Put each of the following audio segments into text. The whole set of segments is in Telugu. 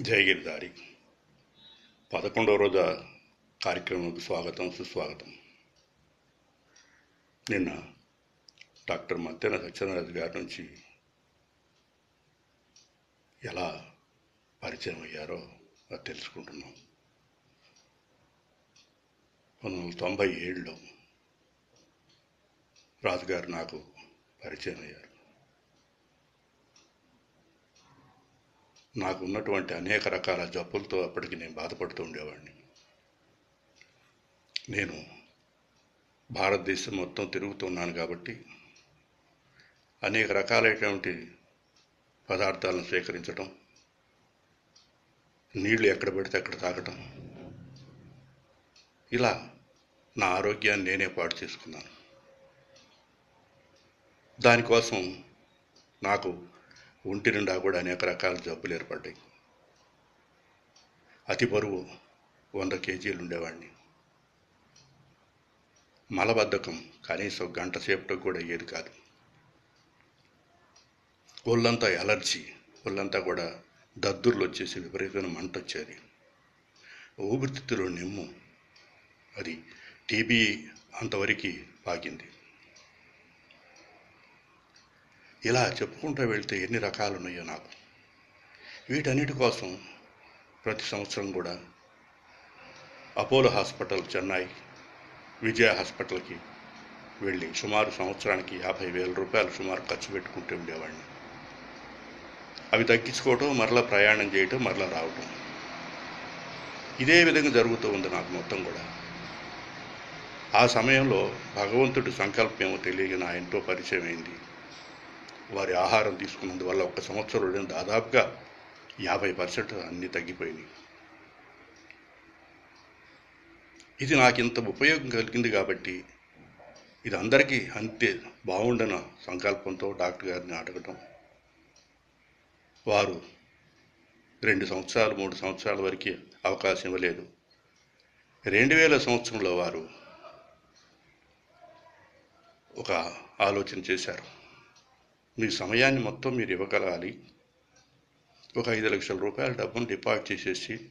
జయగిరిదారి. పదకొండవ రోజు కార్యక్రమంకు స్వాగతం సుస్వాగతం. నిన్న డాక్టర్ మత్తెన సత్యనారాయణ గారి నుంచి ఎలా పరిచయం అయ్యారో అది తెలుసుకుంటున్నాం. పంతొమ్మిది వందల తొంభై ఏడులో రాజుగారు నాకు పరిచయం అయ్యారు. నాకు ఉన్నటువంటి అనేక రకాల జబ్బులతో అప్పటికి నేను బాధపడుతూ ఉండేవాడిని. నేను భారతదేశం మొత్తం తిరుగుతున్నాను కాబట్టి అనేక రకాలైనటువంటి పదార్థాలను స్వీకరించడం నీళ్ళు ఎక్కడ పడితే అక్కడ తాగటం ఇలా నా ఆరోగ్యాన్ని నేనే పాడు చేసుకున్నాను. దానికోసం నాకు ఒంటి నిండా కూడా అనేక రకాల జబ్బులు ఏర్పడ్డాయి. అతి బరువు వంద కేజీలు ఉండేవాడిని. మలబద్ధకం కనీసం గంట సేపటికి కూడా ఏది కాదు. ఒళ్ళంతా ఎలర్జీ ఒళ్ళంతా కూడా దద్దుర్లు వచ్చేసి విపరీతమైన మంట వచ్చేది. ఊపిరితిత్తులో నిమ్ము అది టీబీ అంతవరకు పాకింది. ఇలా చెప్పుకుంటూ వెళ్తే ఎన్ని రకాలు ఉన్నాయో నాకు. వీటన్నిటి కోసం ప్రతి సంవత్సరం కూడా అపోలో హాస్పిటల్ చెన్నై విజయ హాస్పిటల్కి వెళ్ళి సుమారు సంవత్సరానికి యాభై వేల రూపాయలు సుమారు ఖర్చు పెట్టుకుంటూ ఉండేవాడిని. అవి తగ్గించుకోవటం మరలా ప్రయాణం చేయటం మరలా రావటం. ఇదే విధంగా జరుగుతూ ఉంది నాకు మొత్తం కూడా. ఆ సమయంలో భగవంతుడి సంకల్పం ఏమో తెలియని ఆయనతో పరిచయం అయింది వారి ఆహారం తీసుకున్నందువల్ల ఒక సంవత్సరంలో దాదాపుగా యాభై పర్సెంట్ అన్నీ తగ్గిపోయినాయి. ఇది నాకు ఇంత ఉపయోగం కలిగింది కాబట్టి ఇది అందరికీ అంతే బాగుండన సంకల్పంతో డాక్టర్ గారిని అడగటం. వారు రెండు సంవత్సరాలు మూడు సంవత్సరాల వరకు అవకాశం ఇవ్వలేదు. రెండు వేల సంవత్సరంలో వారు ఒక ఆలోచన చేశారు. మీ సమయాన్ని మొత్తం మీరు ఇవ్వగలగాలి. ఒక ఐదు లక్షల రూపాయల డబ్బును డిపాజిట్ చేసేసి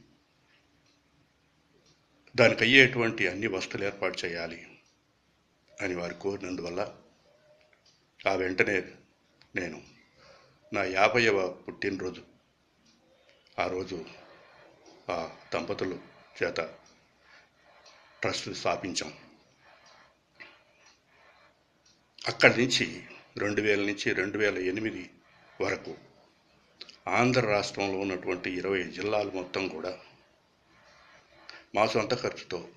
దానికి అయ్యేటువంటి అన్ని వస్తువులు ఏర్పాటు చేయాలి అని వారు కోరినందువల్ల ఆ వెంటనే నేను నా యాభైవ పుట్టినరోజు ఆ రోజు ఆ దంపతులు చేత ట్రస్ట్ స్థాపించాం. అక్కడి నుంచి రెండు వేల నుంచి రెండు వేల ఎనిమిది వరకు ఆంధ్ర రాష్ట్రంలో ఉన్నటువంటి ఇరవై జిల్లాలు మొత్తం కూడా మా సొంత ఖర్చుతో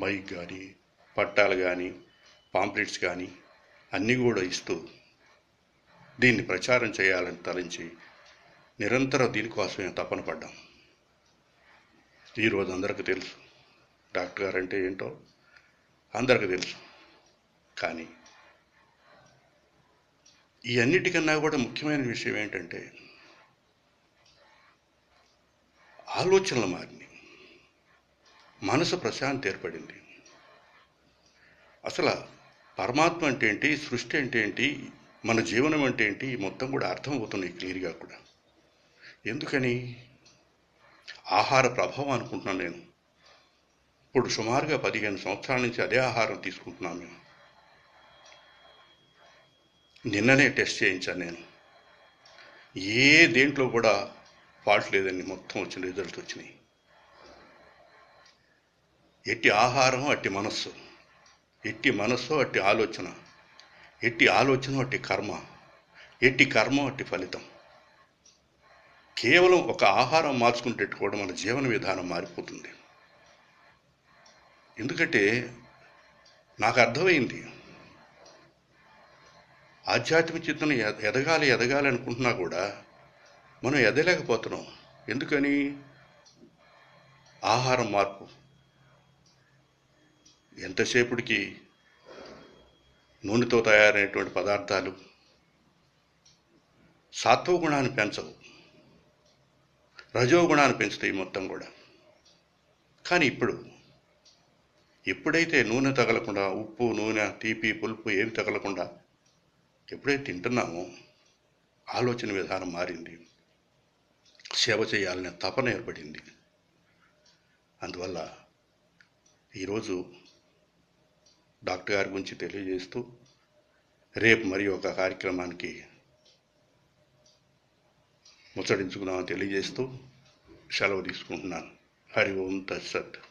మైక్ కానీ పట్టాలు కానీ పాంప్లెట్స్ కానీ అన్నీ కూడా ఇస్తూ దీన్ని ప్రచారం చేయాలని తలంచి నిరంతరం దీనికోసమే తపన పడ్డాం. ఈరోజు అందరికీ తెలుసు. డాక్టర్ గారు అంటే ఏంటో అందరికీ తెలుసు. కానీ ఈ అన్నిటికన్నా కూడా ముఖ్యమైన విషయం ఏంటంటే ఆలోచనలు మారినాయి మనసు ప్రశాంతి ఏర్పడింది. అసలు పరమాత్మ అంటే ఏంటి సృష్టి అంటే ఏంటి మన జీవనం అంటే ఏంటి మొత్తం కూడా అర్థమవుతున్నాయి క్లియర్గా కూడా. ఎందుకని? ఆహార ప్రభావం అనుకుంటున్నాను నేను. ఇప్పుడు సుమారుగా పదిహేను సంవత్సరాల నుంచి అదే ఆహారం తీసుకుంటున్నాను మేము నిన్ననే టెస్ట్ చేయించాను నేను. ఏ దేంట్లో కూడా ఫాల్ట్ లేదని మొత్తం వచ్చిన రిజల్ట్ వచ్చినాయి. ఎట్టి ఆహారం అట్టి మనస్సు. ఎట్టి మనస్సు అట్టి ఆలోచన. ఎట్టి ఆలోచన అట్టి కర్మ. ఎట్టి కర్మ అట్టి ఫలితం. కేవలం ఒక ఆహారం మార్చుకుంటే కూడా మన జీవన విధానం మారిపోతుంది. ఎందుకంటే నాకు అర్థమైంది. ఆధ్యాత్మిక చింతన ఎదగాలి ఎదగాలి అనుకుంటున్నా కూడా మనం ఎదలేకపోతున్నాం ఎందుకని? ఆహారం మార్పు. ఎంతసేపటికి నూనెతో తయారైనటువంటి పదార్థాలు సాత్వ గుణాన్ని పెంచవు. రజో గుణాన్ని పెంచుతాయి మొత్తం కూడా. కానీ ఇప్పుడు ఎప్పుడైతే నూనె తగలకుండా ఉప్పు నూనె తీపి పులుపు ఏమి తగలకుండా ఎప్పుడైతే తింటున్నామో ఆలోచన విధానం మారింది. సేవ చేయాలనే తపన ఏర్పడింది. అందువల్ల ఈరోజు డాక్టర్ గారి గురించి తెలియజేస్తూ రేపు మరి ఒక కార్యక్రమానికి ముచ్చడించుకుందామని తెలియజేస్తూ సెలవు తీసుకుంటున్నాను. హరి ఓం తత్సత్.